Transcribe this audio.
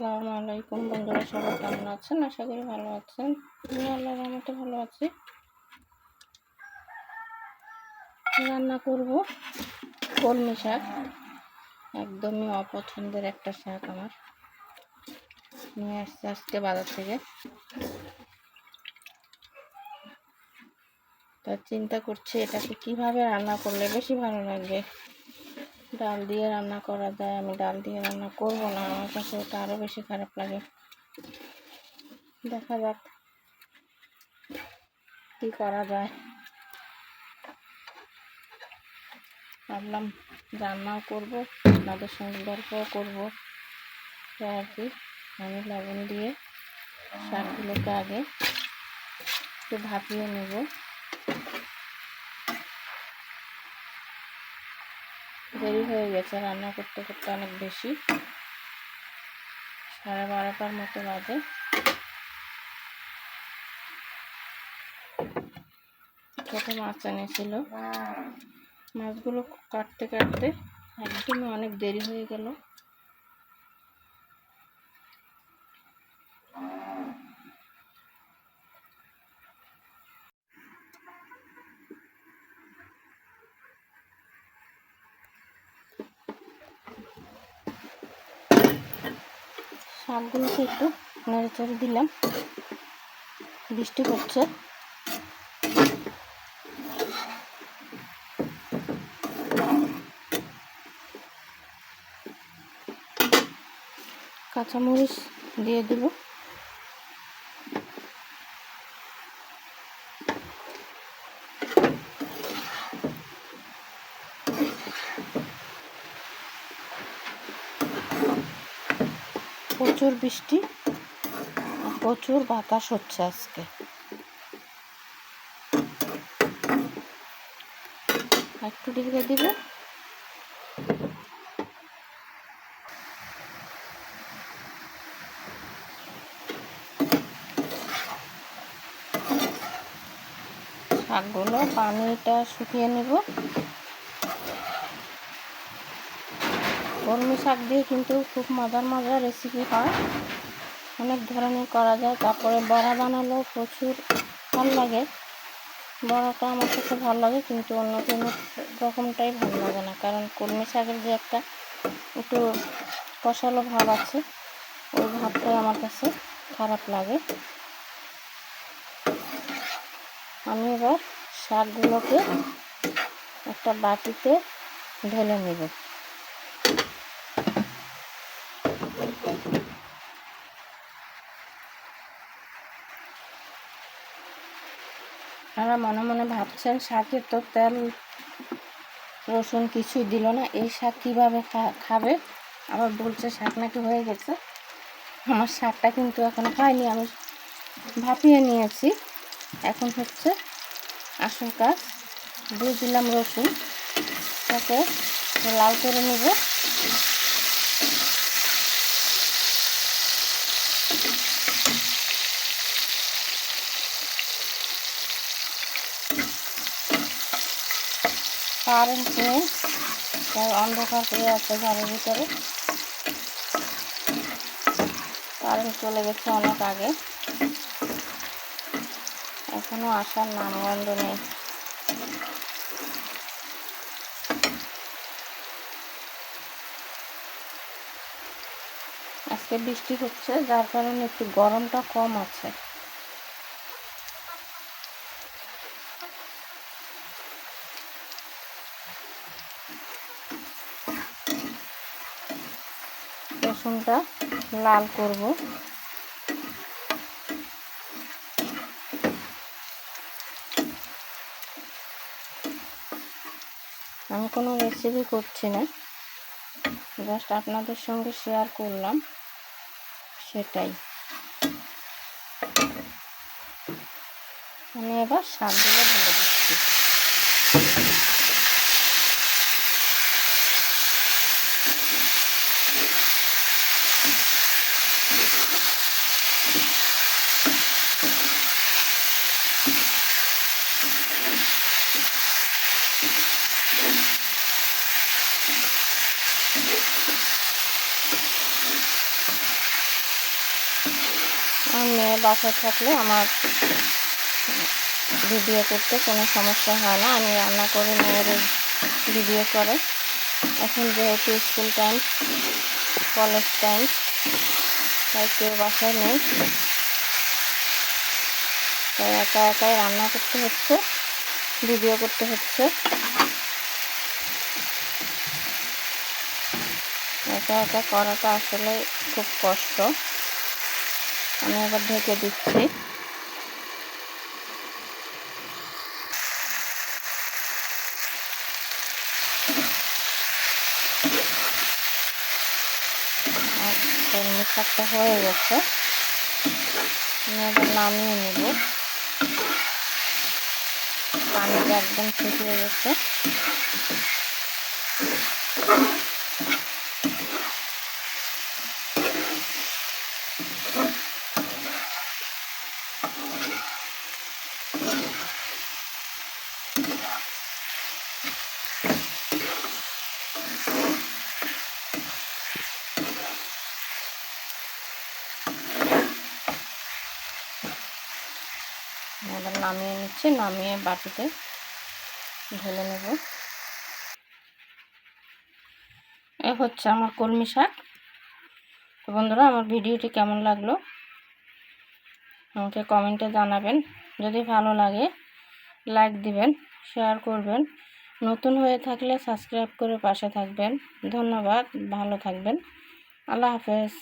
আসসালামু আলাইকুম বন্ধুরা, সবাই কেমন আছেন? আশা করি ভালো আছেন। আমি আল্লাহর রহমতে ভালো আছি। রান্না করব কলমি শাক, একদমই অপছন্দের একটা শাক আমার। নিয়ে আসছে আজকে বাজার থেকে। তা চিন্তা করছি এটাকে কীভাবে রান্না করলে বেশি ভালো লাগবে? ডাল দিয়ে রান্না করা যায়, আমি ডাল দিয়ে রান্না করব না, আমার কাছে ওটা আরও বেশি খারাপ লাগে। দেখা যাক কি করা যায়। ভাবলাম রান্নাও করব, আপনাদের সঙ্গে গল্পও করব। আর কি, আমি লবণ দিয়ে শাকগুলোকে আগে একটু ভাপিয়ে নেব। দেরি হয়ে গেছে, রান্না করতে করতে অনেক বেশি। সাড়ে বারোটার মতো বাজে। ছোট মাছ এনেছিল? মাছগুলো কাটতে কাটতে একদমই অনেক দেরি হয়ে গেল। শাকগুলোকে একটু নেড়ে চড়ে দিলাম। বৃষ্টি করছে কাঁচামরিচ দিয়ে দিব। প্রচুর বৃষ্টি প্রচুর বাতাস হচ্ছে আজকে। একটু ঢেকে দিব? শাকগুলো পানিটা শুকিয়ে নেব। কলমি শাক দিয়ে কিন্তু খুব মজার মজার রেসিপি হয়। অনেক ধরনের করা যায়। তারপরে বড়া বানালেও প্রচুর ভালো লাগে। বড়াটা আমার কাছে ভালো লাগে, কিন্তু অন্য কোনো রকমটাই ভালো লাগে না। কারণ কলমি শাকের যে একটা একটু কষালো ভাব আছে, ওই ভাবটাই আমার কাছে খারাপ লাগে। আমি এবার শাকগুলোকে একটা বাটিতে ঢেলে নেব। আপনারা মনে মনে ভাবছেন শাকে তো তেল, রসুন কিছুই দিল না। এই শাক কীভাবে খাবে? আবার বলছে, শাক নাকি হয়ে গেছে। আমার শাকটা কিন্তু এখনও খাইনি আমি ভাপিয়ে নিয়েছি। এখন হচ্ছে আসল কাজ, দিয়ে দিলাম রসুন। তাকে লাল করে নেব। কারেন্ট নেই। তাই অন্ধকার হয়ে আছে ঘরের ভিতরে। কারেন্ট চলে গেছে অনেক আগে। এখনও আসার নামগন্ধ নেই। আজকে বৃষ্টি হচ্ছে, যার কারণে একটু গরমটা কম আছে। রসুনটা লাল করব। আমি কোনো রেসিপি করছি না। জাস্ট আপনাদের সঙ্গে শেয়ার করলাম। সেটাই। আমি এবার শাকগুলো ঢেলে দিচ্ছি। বাসায় থাকলে আমার ভিডিও করতে কোনো সমস্যা হয় না। আমি রান্না করে মেয়ের ভিডিও করে। এখন যেহেতু স্কুল টাইম কলেজ টাইম তাই কেউ বাসায় নেই। তাই একা একাই রান্না করতে হচ্ছে, ভিডিও করতে হচ্ছে। একা একা করাটা আসলে খুব কষ্ট। আমি এবার ঢেকে দিচ্ছি। আর হয়ে গেছে। আমি এবার নামিয়ে নেব। পানিটা একদম শুকিয়ে গেছে। এবার নামিয়ে নিচ্ছি, নামিয়ে বাটিতে ঢেলে নেব। এ হচ্ছে আমার কলমি শাক। তো বন্ধুরা, আমার ভিডিওটি কেমন লাগল? আমাকে কমেন্টে জানাবেন। যদি ভালো লাগে, লাইক দিবেন, শেয়ার করবেন। নতুন হয়ে থাকলে সাবস্ক্রাইব করে পাশে থাকবেন। ধন্যবাদ, ভালো থাকবেন। আল্লাহ হাফেজ।